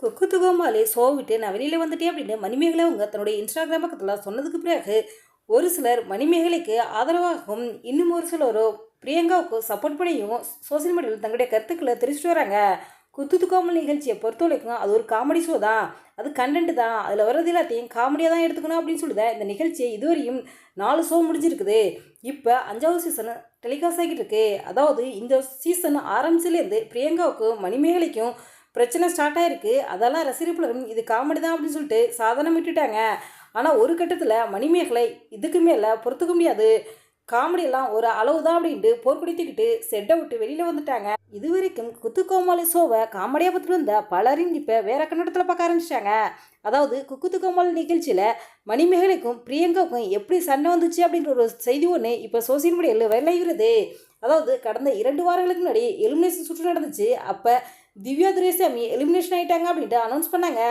குக்கு துகமாலே சோவிட்டு நான் வெளியில் வந்துட்டேன் அப்படின்னு மணிமேகலை அவங்க தன்னுடைய இன்ஸ்டாகிராம் பக்கத்தில் சொன்னதுக்கு பிறகு ஒரு சிலர் மணிமேகலைக்கு ஆதரவாகவும் இன்னும் ஒரு சிலரோ பிரியங்காவுக்கு சப்போர்ட் பண்ணியும் சோசியல் மீடியாவில் தங்களுடைய கருத்துக்களை தெரிவிச்சுட்டு வராங்க. குத்து துக்காமல் நிகழ்ச்சியை பொறுத்த வரைக்கும் அது ஒரு காமெடி ஷோ தான். அது கண்டென்ட் தான். அதில் வர்றது எல்லாத்தையும் காமெடியாக தான் எடுத்துக்கணும் அப்படின்னு சொல்லிதான் இந்த நிகழ்ச்சியை இதுவரையும் நாலு ஷோ முடிஞ்சிருக்குது. இப்போ அஞ்சாவது சீசன் டெலிகாஸ்ட் ஆகிட்டு இருக்கு. அதாவது இந்த சீசன் ஆரம்பிச்சிலேருந்து பிரியங்காவுக்கும் மணிமேகலைக்கும் பிரச்சனை ஸ்டார்ட் ஆயிருக்கு. அதெல்லாம் ரசிகர்களும் இது காமெடி தான் அப்படின்னு சொல்லிட்டு சாதனம் விட்டுட்டாங்க ஆனால் ஒரு கட்டத்தில் மணிமேகலை இதுக்கு மேலே பொறுத்துக்க முடியாது. காமெடியெல்லாம் ஒரு அளவு தான் அப்படின்ட்டு போர்க்குடித்துக்கிட்டு செட்டை விட்டு வெளியில் வந்துட்டாங்க. இது வரைக்கும் குத்து கோமாளி ஷோவை காமெடியாக பார்த்துட்டு வந்த பலரும் இப்போ வேற கண்ணோட்டத்தில் பார்க்க ஆரம்பிச்சிட்டாங்க. அதாவது குக்குத்து கோமாளி நிகழ்ச்சியில் மணிமேகலைக்கும் பிரியங்காவுக்கும் எப்படி சண்டை வந்துச்சு அப்படின்ற ஒரு செய்தி ஒன்று இப்போ சோசியல் மீடியாவில் வெளியாகிறது அதாவது கடந்த இரண்டு வாரங்களுக்கு முன்னாடி எலுமினேஷன் சுற்று நடந்துச்சு. அப்போ திவ்யா துரேசாமி எலிமினேஷன் ஆயிட்டாங்க அப்படின்ட்டு அனௌன்ஸ் பண்ணாங்க.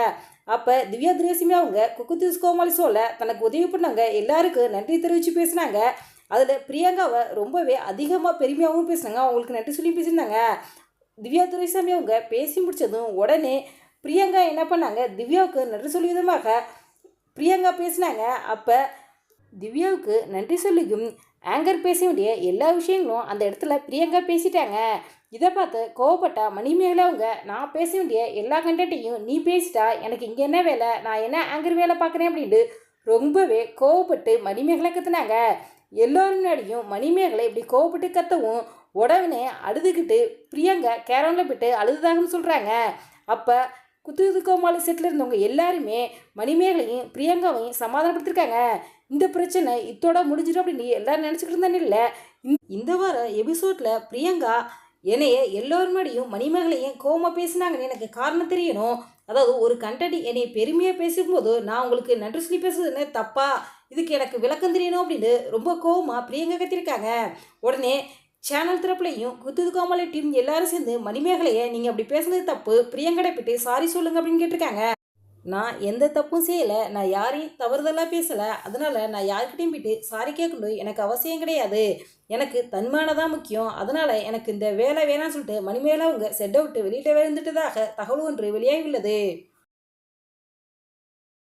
அப்போ திவ்யா துரேசாமி அவங்க குக்குத்து கோமாளி சோல தனக்கு உதவி பண்ணாங்க. எல்லாருக்கும் நன்றி தெரிவித்து பேசினாங்க. அதில் பிரியங்காவை ரொம்பவே அதிகமாக பெருமையாகவும் பேசினாங்க. அவங்களுக்கு நன்றி சொல்லி பேசியிருந்தாங்க. திவ்யா துரைசாமி அவங்க பேசி முடிச்சதும் உடனே பிரியங்கா என்ன பண்ணாங்க? திவ்யாவுக்கு நன்றி சொல்லி விதமாக பிரியங்கா பேசினாங்க. அப்போ திவ்யாவுக்கு நன்றி சொல்லிக்கும் ஆங்கர் பேச வேண்டிய எல்லா விஷயங்களும் அந்த இடத்துல பிரியங்கா பேசிட்டாங்க. இதை பார்த்து கோவப்பட்டா மணிமேகலை அவங்க நான் பேச வேண்டிய எல்லா கண்டென்ட்டையும் நீ பேசிட்டா எனக்கு இங்கே என்ன வேலை? நான் என்ன ஆங்கர் வேலை பார்க்குறேன் அப்படின்ட்டு ரொம்பவே கோவப்பட்டு மணிமேகலை கத்துனாங்க. எல்லோரும் முன்னாடியும் மணிமேகலை இப்படி கோவப்பட்டு கத்தவும் உடனே அழுதுகிட்டு பிரியங்கா கேரவனில் போயிட்டு அழுதுதாகன்னு சொல்கிறாங்க அப்போ குத்துது செட்டில் இருந்தவங்க எல்லாருமே மணிமேகலையும் பிரியங்காவையும் சமாதானப்படுத்திருக்காங்க. இந்த பிரச்சனை இத்தோட முடிஞ்சிடும் அப்படின்னு எல்லாரும் நினச்சிக்கிட்டு இருந்தானே இல்லை? இந்த வாரம் எபிசோடில் பிரியங்கா என்னைய எல்லோரும் முன்னாடியும் மணிமேகலையும் கோவமாக பேசினாங்கன்னு எனக்கு காரணம் தெரியணும். அதாவது ஒரு கண்டடி என்னை பெருமையாக பேசும்போது நான் உங்களுக்கு நன்றி சொல்லி பேசுறதுன்னு தப்பா? இதுக்கு எனக்கு விளக்கம் தெரியணும் அப்படின்னு ரொம்ப கோவமாக பிரியங்கா கத்திருக்காங்க. உடனே சேனல் திறப்புலையும் குத்துது கோமாளி டீம் எல்லாரும் சேர்ந்து மணிமேகலையை நீங்கள் அப்படி பேசுனது தப்பு பிரியங்கடை போயிட்டு சாரி சொல்லுங்க அப்படின்னு கேட்டிருக்காங்க. நான் எந்த தப்பும் செய்யலை நான் யாரையும் தவறுதலாக பேசலை. அதனால் நான் யார்கிட்டையும் போயிட்டு சாரி கேட்கணும் எனக்கு அவசியம் கிடையாது. எனக்கு தன்மான தான் முக்கியம். அதனால் எனக்கு இந்த வேலை வேணாம்னு சொல்லிட்டு மணிமேகலை அவங்க செட் அவுட்டு வெளியிட்ட வந்துட்டதாக தகவல் ஒன்று வெளியாகி உள்ளது.